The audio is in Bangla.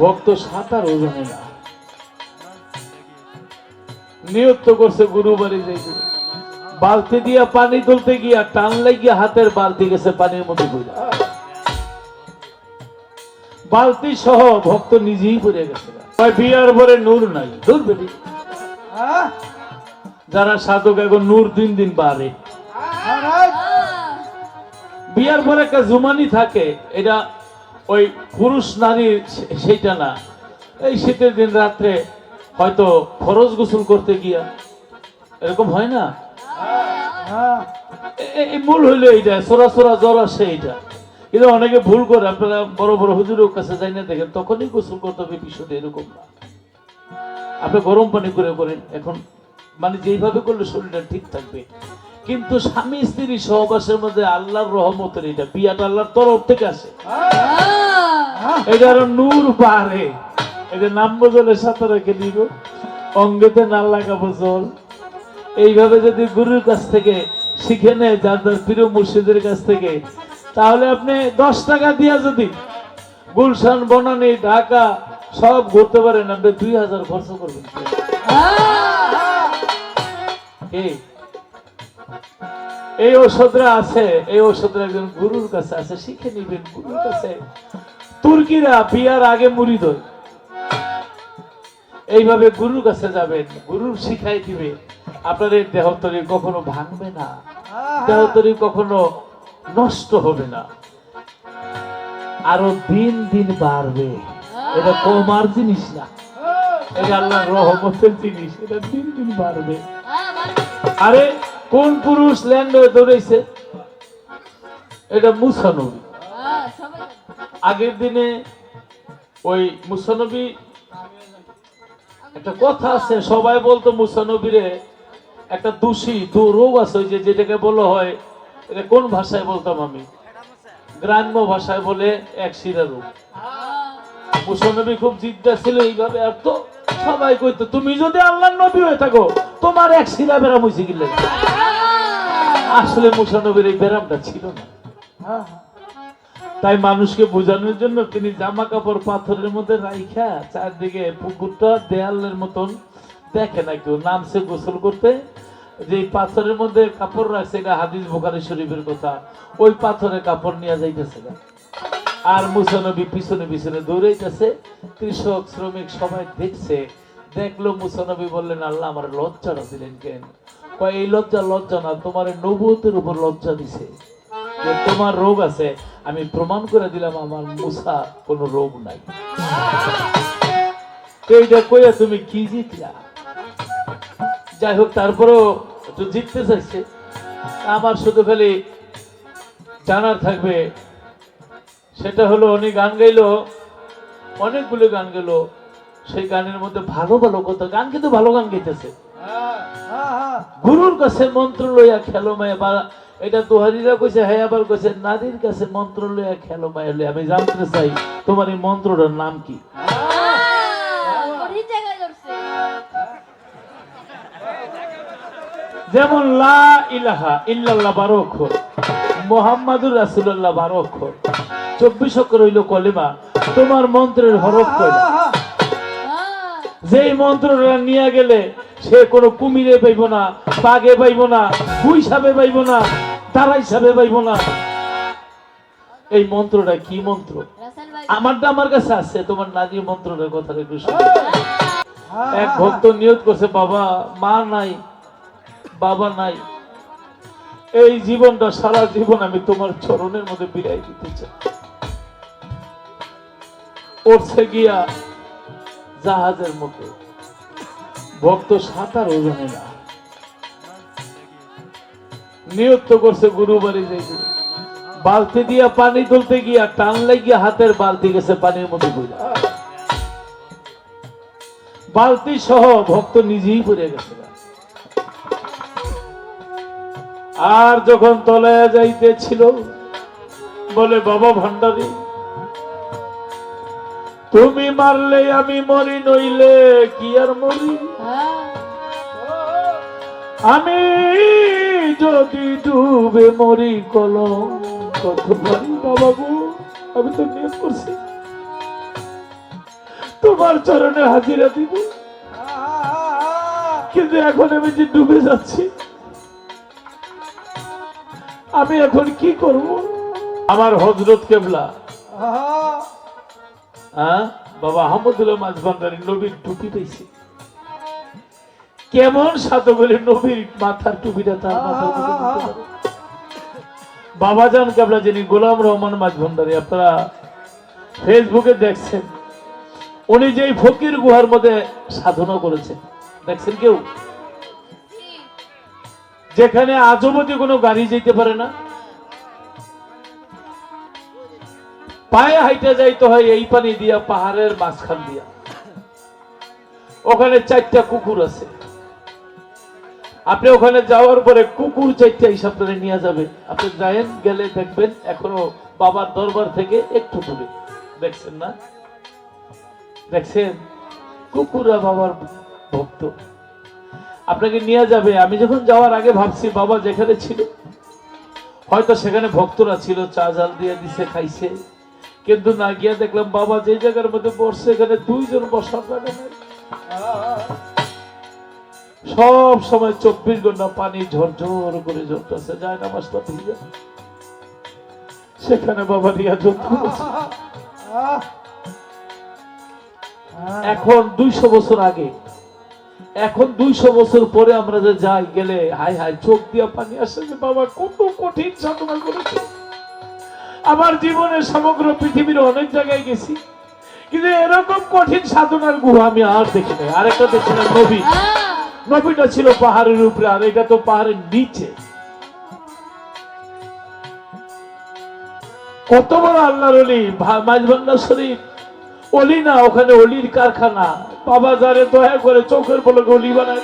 ভক্ত সাঁতারও জানে না। নিয়ত করছে গুরু বাড়ি যাইবে বালতি দিয়া পানি তুলতে গিয়া টান লাগিয়া হাতের বালতি গেছে পানির মধ্যে পড়ে বালতি সহ ভক্ত নিজেই পড়ে গেছে। বিয়ার পরে নূর নাই। দূর বেটি। যারা সাধক এখন নূর দিন দিন বাড়ে। বিয়ার পরে একটা জুমানি থাকে। এটা ওই পুরুষ নারীর সেইটা না। এই শীতের দিন রাত্রে হয়তো ফরজ গোসল করতে গিয়া। এরকম হয় না? এ- মূল হইল এইটা সোরা সোরা জ্বর আসে এইটা। কিন্তু অনেকে ভুল করে আপনারা বড় বড় হুজুরের কাছে যাই না দেখেন তখনই গোসল করতে হবে বিষয়টা এরকম না। আপনি গরম পানি করে করেন এখন মানে যেইভাবে করলে শরীরটা ঠিক থাকবে। কিন্তু স্বামী স্ত্রী সহবাসের মধ্যে আল্লাহর রহমতের এটা বিয়াটা আল্লাহর তরফ থেকে আসে। এটা আরও নূর বাড়ে। এটা নাম বদলে সাথে রেখে দিব। অঙ্গেতে না লাগাবো জল। এইভাবে যদি গুরুর কাছ থেকে শিখে নেয় যার যার প্রিয় মুর্শিদের কাছ থেকে তাহলে আপনি দশ টাকা দিয়া যদি গুলশান বনানি ঢাকা সব ঘুরতে পারেন আপনি দুই হাজার খরচ করবেন। কি? এই ঔষধরা আছে এই ঔষধরা একজন গুরুর কাছে আছে শিখে নিবেন গুরুর কাছে। তুর্কিরা বিয়ার আগে মুড়ি ধরে এইভাবে গুরুর কাছে যাবেন গুরুর শিখাই দিবে। আপনার এই দেহতরি কখনো ভাঙবে না দেহতরি কখনো নষ্ট হবে না। আরও দিন দিন বাড়বে। এটা কমার জিনিস না। এটা আল্লাহ রহমতের জিনিস। এটা দিন দিন বাড়বে। আরে কোন পুরুষ ল্যান্ড হয়ে এটা মুসানবী। আগের দিনে ওই মুসানবী একটা কথা আছে, সবাই বলতো মুসানবীরে একটা দোষী, দু রোগ আছে যে, যেটাকে বলা হয়, এটা কোন ভাষায় বলতাম আমি? গ্রাম্য ভাষায় বলে এক শিরা রোগ। খুব জিদ্দা ছিল এইভাবে, আর তো সবাই কইতো, তুমি যদি নবী হয়ে থাকো, তোমার এক শিরা বেরাম হয়েছে আসলে মুসানবীর এই ব্যারামটা ছিল না। তাই মানুষকে বোঝানোর জন্য তিনি জামা কাপড় পাথরের মধ্যে রাইখা চারদিকে পুকুরটা দেয়ালের মতন দেখে না কেউ নামছে গোসল করতে। যে পাথরের মধ্যে কাপড় রাখছে, এটা হাদিস বোখারি শরীফের কথা। ওই পাথরে কাপড় নিয়ে যাইতেছে না। আর মুসানবী পিছনে পিছনে দৌড়ে দৌড়াইতেছে। কৃষক, শ্রমিক সবাই দেখছে। দেখল মুসানবী বললেন, আল্লাহ আমার লজ্জাটা দিলেন কেন? এই লজ্জা লজ্জা না, তোমার এই নবুয়তের উপর লজ্জা দিছে। যে তোমার রোগ আছে, আমি প্রমাণ করে দিলাম, আমার মুসা কোনো রোগ নাই। তো এইটা কইয়া তুমি কি জিতলা? যাই হোক, তারপরেও একটু জিততে চাইছে। আমার শুধু খালি জানার থাকবে সেটা হলো উনি গান গাইলো, অনেকগুলো গান গেল সেই গানের মধ্যে ভালো ভালো কথা গান কিন্তু ভালো গান গাইতেছে। গুরুর কাছে মন্ত্র লইয়া খেলো মায়া, বা এটা তোহারিরা কইছে হ্যাঁ আবার কইছে, নারীর কাছে মন্ত্র লইয়া খেলো মায়া লইয়া। আমি জানতে চাই, তোমার এই মন্ত্রটার নাম কি? যেমন লা ইলাহা ইল্লাল্লাহ বারো অক্ষর, মোহাম্মদুর রাসূলুল্লাহ বারো অক্ষর। চব্বিশ অক্ষর হইল কলেমা তোমার মন্ত্রের হরফ কয়টা যেই মন্ত্রটা নিয়ে গেলে সে কোনো কুমিরে পাইব না বাঘে পাইব না গুই সাপে পাইব না তারা হিসাবে পাইব না। এই মন্ত্রটা কি মন্ত্র? আমারটা আমার কাছে আছে তোমার নাজির মন্ত্রটার কথা একটু শুনো। এক ভক্ত নিয়ত করছে বাবা মা নাই বাবা নাই। এই জীবনটা সারা জীবন আমি তোমার চরণের মধ্যে বিরাই দিতে চাই। উঠছে গিয়া জাহাজের মতো। ভক্ত সাঁতারও জানে না। নিয়ত করছে গুরু বাড়ি যাইবে বালতি দিয়া পানি তুলতে গিয়া টান লাগিয়া হাতের বালতি গেছে পানির মধ্যে পড়ে বালতি সহ ভক্ত নিজেই পড়ে গেছে। আর যখন তলায় যাইতেছিল, বলে, বাবা ভান্ডারী তুমি মারলে আমি মরি নইলে কি আর মরি? আমি যদি ডুবে মরি কলম কত বাবা আমি তো নিয়ে করছি। তোমার চরণে হাজিরা দিব। কিন্তু এখন আমি যে ডুবে যাচ্ছি, আমি এখন কি করব? আমার হজরত কেবলা। হ্যাঁ? বাবা আহমদুল্লাহ নবীর টুপি পেয়েছি কেমন সাধু বলে নবীর মাথার টুপিটা তার মাথার দিতে কেবলা যিনি গোলাম রহমান আপনারা ফেসবুকে দেখছেন উনি যেই ফকির গুহার মধ্যে সাধনা করেছেন দেখছেন কেউ? যেখানে আজবতি কোনো গাড়ি যেতে পারে না পায়ে হাইটে যাইতে হয়, এই পানি দিয়া, পাহাড়ের মাঝখান দিয়া। ওখানে চারটা কুকুর আছে। আপনি ওখানে যাওয়ার পরে কুকুর চারটা হিসাব করে নিয়ে যাবে। আপনি যায়েন, গেলে দেখবেন এখনও বাবার দরবার থেকে একটু দূরে। দেখছেন না? দেখছেন? কুকুরা বাবার ভক্ত। আপনাকে নিয়ে যাবে। আমি যখন যাওয়ার আগে ভাবছি, বাবা যেখানে ছিল, হয়তো সেখানে ভক্তরা ছিল, চা জাল দিয়ে দিছে, খাইছে। কিন্তু না গিয়া দেখলাম বাবা যে জায়গার মধ্যে বসছে এখানে দুইজন বসার জায়গা নাই সব সময় চব্বিশ ঘণ্টা পানি ঝরঝর করে ঝরতেছে, যায় না নামাজটা ভিজে সেখানে বাবা যোগ এখন দুইশো বছর আগে, এখন দুইশো বছর পরে আমরা যে যাই গেলে হাই হাই চোখ দিয়া পানি আসে যে বাবা কত কঠিন সাধনা করেছে। আমার জীবনে সমগ্র পৃথিবীর অনেক জায়গায় গেছি। কিন্তু এরকম কঠিন সাধনার গুহা আমি আর দেখি নাই। আরেকটা দেখছিলাম নবী। নবীটা ছিল পাহাড়ের উপরে আর এটা তো পাহাড়ের নিচে। কত বড় আল্লাহর অলি মাঝবান্ডা শরীফ। অলি না ওখানে অলির কারখানা। বাবা যারে দয়া করে চোখের বলে অলি বানায়